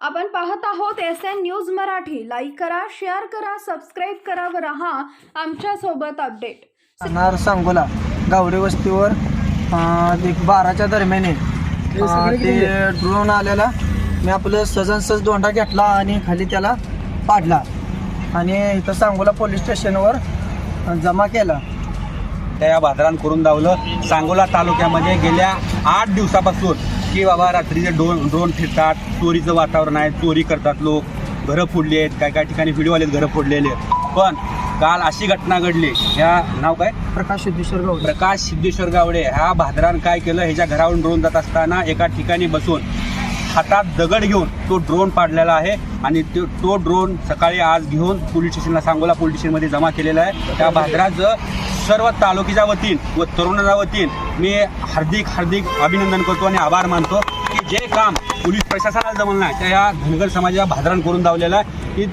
आपण पाहत आहोत S N news Marathi. Like करा शेअर करा सबस्क्राईब करा व रहा आमच्यासोबत अपडेट राहणार सांगोला गावडे वस्तीवर अं, एक बाराच्या दरम्यान आहे. अं, ते ड्रोन आलेला. मी आपलं सजन सज दोंडा घेतला आणि खाली त्याला पाडला. आणि इथं सांगोला पोलीस स्टेशनवर अं, जमा केला. त्या या भादरान करून दावलं सांगोला तालुक्यामध्ये गेल्या आठ दिवसापासून की बाबा रात्रीचे ड्रोन ड्रोन फिरतात चोरीचं वातावरण आहे चोरी करतात लोक घरं फोडली आहेत काय काय ठिकाणी व्हिडिओ आलेत घरं फोडलेले आहेत. पण काल अशी घटना घडली. ह्या नाव काय? प्रकाश सिद्धेश्वर गावडे. प्रकाश सिद्धेश्वर गावडे. ह्या भादरान काय केलं? ह्याच्या घरावरून ड्रोन जात असताना एका ठिकाणी बसून हातात दगड घेऊन तो ड्रोन पाडलेला आहे आणि तो तो ड्रोन सकाळी आज घेऊन पोलीस स्टेशनला सांगोला पोलीस स्टेशनमध्ये जमा केलेला आहे. त्या भादराचं सर्व तालुक्याच्या वतीन व तरुणाच्या वतीन मी हार्दिक हार्दिक अभिनंदन करतो आणि आभार मानतो की जे काम पोलीस प्रशासनाला जमलं नाही त्या या धनगर समाजाच्या भादरण करून दावलेलं आहे. की